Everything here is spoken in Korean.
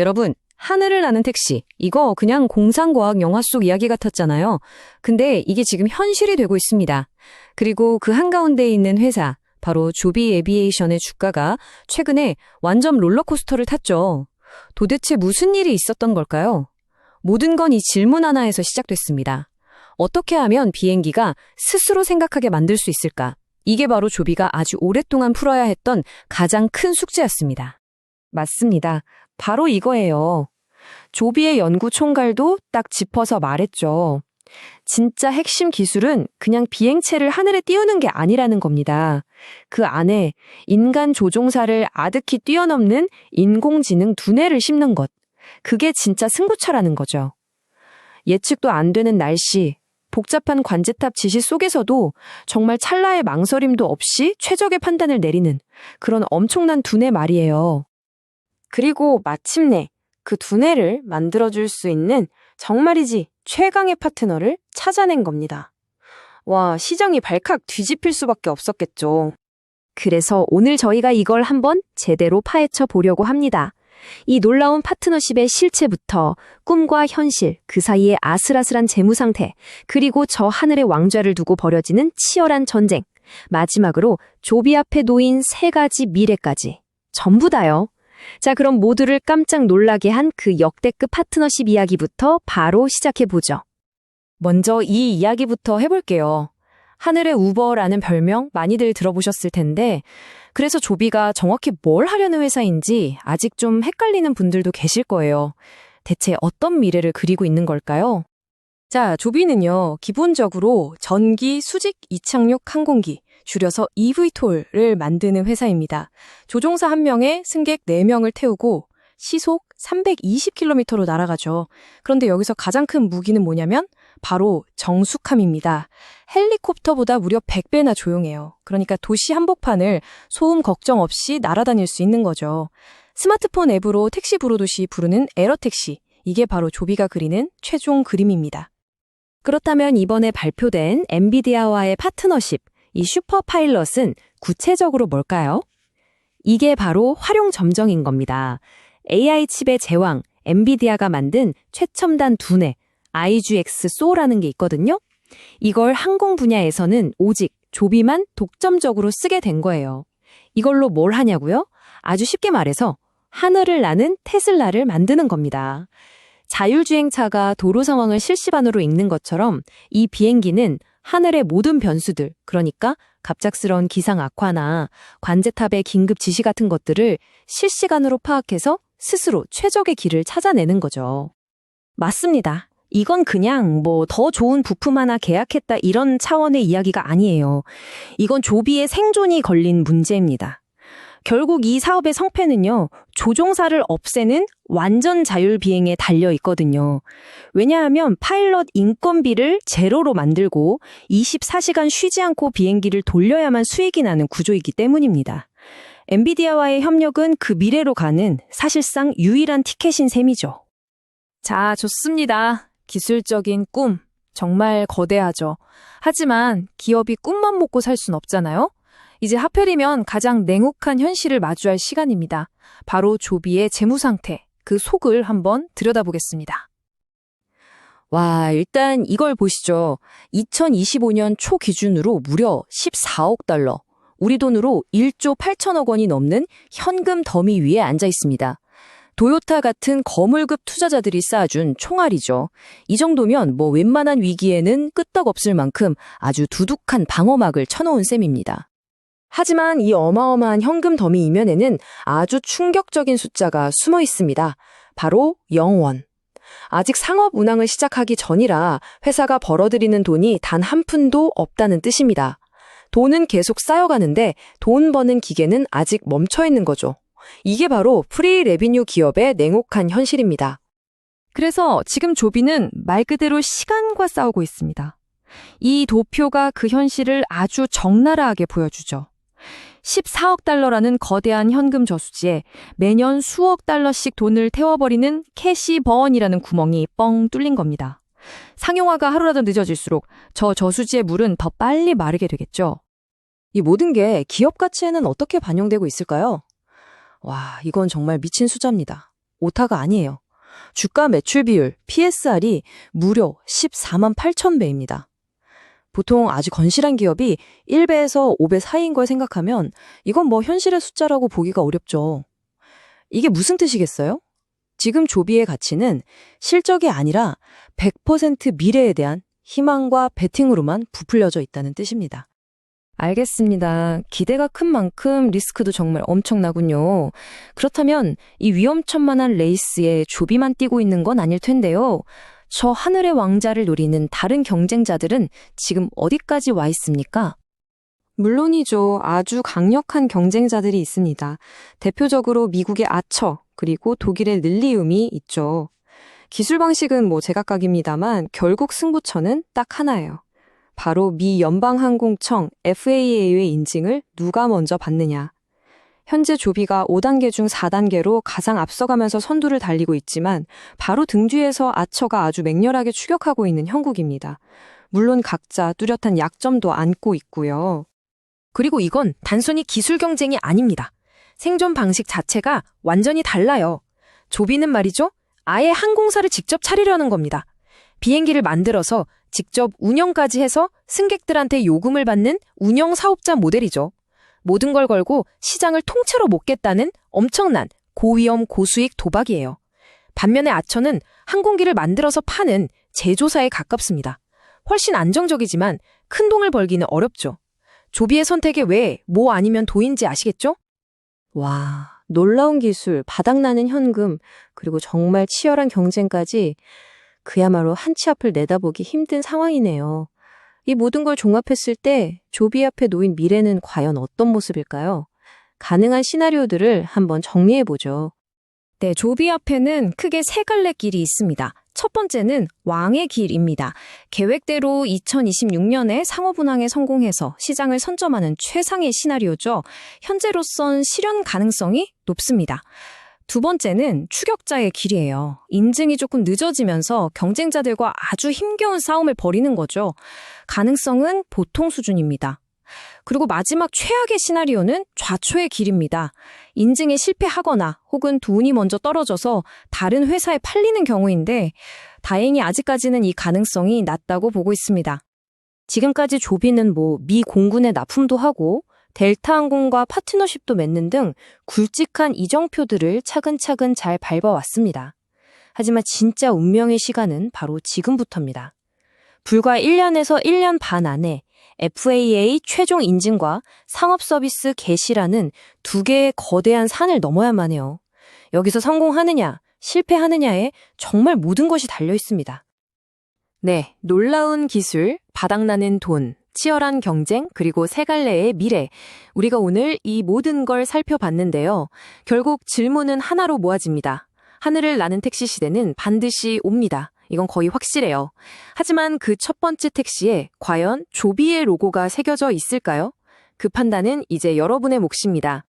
여러분, 하늘을 나는 택시. 이거 그냥 공상과학 영화 속 이야기 같았잖아요. 근데 이게 지금 현실이 되고 있습니다. 그리고 그 한가운데 있는 회사, 바로 조비 에비에이션의 주가가 최근에 완전 롤러코스터를 탔죠. 도대체 무슨 일이 있었던 걸까요? 모든 건 이 질문 하나에서 시작됐습니다. 어떻게 하면 비행기가 스스로 생각하게 만들 수 있을까? 이게 바로 조비가 아주 오랫동안 풀어야 했던 가장 큰 숙제였습니다. 맞습니다. 바로 이거예요. 조비의 연구 총괄도 딱 짚어서 말했죠. 진짜 핵심 기술은 그냥 비행체를 하늘에 띄우는 게 아니라는 겁니다. 그 안에 인간 조종사를 아득히 뛰어넘는 인공지능 두뇌를 심는 것. 그게 진짜 승부처라는 거죠. 예측도 안 되는 날씨, 복잡한 관제탑 지시 속에서도 정말 찰나의 망설임도 없이 최적의 판단을 내리는 그런 엄청난 두뇌 말이에요. 그리고 마침내 그 두뇌를 만들어줄 수 있는 정말이지 최강의 파트너를 찾아낸 겁니다. 와, 시장이 발칵 뒤집힐 수밖에 없었겠죠. 그래서 오늘 저희가 이걸 한번 제대로 파헤쳐 보려고 합니다. 이 놀라운 파트너십의 실체부터 꿈과 현실, 그 사이의 아슬아슬한 재무 상태, 그리고 저 하늘의 왕좌를 두고 벌여지는 치열한 전쟁, 마지막으로 조비 앞에 놓인 세 가지 미래까지. 전부 다요. 자, 그럼 모두를 깜짝 놀라게 한 그 역대급 파트너십 이야기부터 바로 시작해 보죠. 먼저 이 이야기부터 해볼게요. 하늘의 우버라는 별명 많이들 들어보셨을 텐데, 그래서 조비가 정확히 뭘 하려는 회사인지 아직 좀 헷갈리는 분들도 계실 거예요. 대체 어떤 미래를 그리고 있는 걸까요? 자, 조비는요, 기본적으로 전기 수직 이착륙 항공기, 줄여서 eVTOL을 만드는 회사입니다. 조종사 1명에 승객 4명을 태우고 시속 320km로 날아가죠. 그런데 여기서 가장 큰 무기는 뭐냐면 바로 정숙함입니다. 헬리콥터보다 무려 100배나 조용해요. 그러니까 도시 한복판을 소음 걱정 없이 날아다닐 수 있는 거죠. 스마트폰 앱으로 택시 부르듯이 부르는 에러택시. 이게 바로 조비가 그리는 최종 그림입니다. 그렇다면 이번에 발표된 엔비디아와의 파트너십, 이 슈퍼 파일럿은 구체적으로 뭘까요? 이게 바로 활용 점정인 겁니다. AI 칩의 제왕, 엔비디아가 만든 최첨단 두뇌, IGX 소라는 게 있거든요. 이걸 항공 분야에서는 오직 조비만 독점적으로 쓰게 된 거예요. 이걸로 뭘 하냐고요? 아주 쉽게 말해서 하늘을 나는 테슬라를 만드는 겁니다. 자율주행차가 도로 상황을 실시간으로 읽는 것처럼 이 비행기는 하늘의 모든 변수들, 그러니까 갑작스러운 기상 악화나 관제탑의 긴급 지시 같은 것들을 실시간으로 파악해서 스스로 최적의 길을 찾아내는 거죠. 맞습니다. 이건 그냥 뭐 더 좋은 부품 하나 계약했다 이런 차원의 이야기가 아니에요. 이건 조비의 생존이 걸린 문제입니다. 결국 이 사업의 성패는요, 조종사를 없애는 완전 자율 비행에 달려 있거든요. 왜냐하면 파일럿 인건비를 제로로 만들고 24시간 쉬지 않고 비행기를 돌려야만 수익이 나는 구조이기 때문입니다. 엔비디아와의 협력은 그 미래로 가는 사실상 유일한 티켓인 셈이죠. 자, 좋습니다. 기술적인 꿈. 정말 거대하죠. 하지만 기업이 꿈만 먹고 살 순 없잖아요? 이제 하필이면 가장 냉혹한 현실을 마주할 시간입니다. 바로 조비의 재무 상태, 그 속을 한번 들여다보겠습니다. 와, 일단 이걸 보시죠. 2025년 초 기준으로 무려 14억 달러, 우리 돈으로 1조 8천억 원이 넘는 현금 더미 위에 앉아 있습니다. 도요타 같은 거물급 투자자들이 쌓아준 총알이죠. 이 정도면 뭐 웬만한 위기에는 끄떡없을 만큼 아주 두둑한 방어막을 쳐놓은 셈입니다. 하지만 이 어마어마한 현금 더미 이면에는 아주 충격적인 숫자가 숨어 있습니다. 바로 영원. 아직 상업 운항을 시작하기 전이라 회사가 벌어들이는 돈이 단 한 푼도 없다는 뜻입니다. 돈은 계속 쌓여가는데 돈 버는 기계는 아직 멈춰 있는 거죠. 이게 바로 프리 레비뉴 기업의 냉혹한 현실입니다. 그래서 지금 조비는 말 그대로 시간과 싸우고 있습니다. 이 도표가 그 현실을 아주 적나라하게 보여주죠. 14억 달러라는 거대한 현금 저수지에 매년 수억 달러씩 돈을 태워버리는 캐시 버언이라는 구멍이 뻥 뚫린 겁니다. 상용화가 하루라도 늦어질수록 저 저수지의 물은 더 빨리 마르게 되겠죠. 이 모든 게 기업 가치에는 어떻게 반영되고 있을까요? 와, 이건 정말 미친 숫자입니다. 오타가 아니에요. 주가 매출 비율, PSR이 무려 14만 8천 배입니다. 보통 아주 건실한 기업이 1배에서 5배 사이인 걸 생각하면 이건 뭐 현실의 숫자라고 보기가 어렵죠. 이게 무슨 뜻이겠어요? 지금 조비의 가치는 실적이 아니라 100% 미래에 대한 희망과 베팅으로만 부풀려져 있다는 뜻입니다. 알겠습니다. 기대가 큰 만큼 리스크도 정말 엄청나군요. 그렇다면 이 위험천만한 레이스에 조비만 뛰고 있는 건 아닐 텐데요. 저 하늘의 왕자를 노리는 다른 경쟁자들은 지금 어디까지 와 있습니까? 물론이죠. 아주 강력한 경쟁자들이 있습니다. 대표적으로 미국의 아처, 그리고 독일의 릴리움이 있죠. 기술 방식은 뭐 제각각입니다만 결국 승부처는 딱 하나예요. 바로 미 연방항공청 FAA의 인증을 누가 먼저 받느냐. 현재 조비가 5단계 중 4단계로 가장 앞서가면서 선두를 달리고 있지만 바로 등 뒤에서 아처가 아주 맹렬하게 추격하고 있는 형국입니다. 물론 각자 뚜렷한 약점도 안고 있고요. 그리고 이건 단순히 기술 경쟁이 아닙니다. 생존 방식 자체가 완전히 달라요. 조비는 말이죠. 아예 항공사를 직접 차리려는 겁니다. 비행기를 만들어서 직접 운영까지 해서 승객들한테 요금을 받는 운영 사업자 모델이죠. 모든 걸 걸고 시장을 통째로 먹겠다는 엄청난 고위험 고수익 도박이에요. 반면에 아처는 항공기를 만들어서 파는 제조사에 가깝습니다. 훨씬 안정적이지만 큰 돈을 벌기는 어렵죠. 조비의 선택에 왜 뭐 아니면 도인지 아시겠죠? 와, 놀라운 기술, 바닥나는 현금, 그리고 정말 치열한 경쟁까지 그야말로 한치 앞을 내다보기 힘든 상황이네요. 이 모든 걸 종합했을 때 조비 앞에 놓인 미래는 과연 어떤 모습일까요? 가능한 시나리오들을 한번 정리해보죠. 네, 조비 앞에는 크게 세 갈래 길이 있습니다. 첫 번째는 왕의 길입니다. 계획대로 2026년에 상호분항에 성공해서 시장을 선점하는 최상의 시나리오죠. 현재로선 실현 가능성이 높습니다. 두 번째는 추격자의 길이에요. 인증이 조금 늦어지면서 경쟁자들과 아주 힘겨운 싸움을 벌이는 거죠. 가능성은 보통 수준입니다. 그리고 마지막 최악의 시나리오는 좌초의 길입니다. 인증에 실패하거나 혹은 돈이 먼저 떨어져서 다른 회사에 팔리는 경우인데 다행히 아직까지는 이 가능성이 낮다고 보고 있습니다. 지금까지 조비는 뭐 미 공군에 납품도 하고 델타 항공과 파트너십도 맺는 등 굵직한 이정표들을 차근차근 잘 밟아왔습니다. 하지만 진짜 운명의 시간은 바로 지금부터입니다. 불과 1년에서 1년 반 안에 FAA 최종 인증과 상업 서비스 개시라는 두 개의 거대한 산을 넘어야만 해요. 여기서 성공하느냐, 실패하느냐에 정말 모든 것이 달려 있습니다. 네, 놀라운 기술, 바닥나는 돈, 치열한 경쟁, 그리고 세 갈래의 미래. 우리가 오늘 이 모든 걸 살펴봤는데요. 결국 질문은 하나로 모아집니다. 하늘을 나는 택시 시대는 반드시 옵니다. 이건 거의 확실해요. 하지만 그 첫 번째 택시에 과연 조비의 로고가 새겨져 있을까요? 그 판단은 이제 여러분의 몫입니다.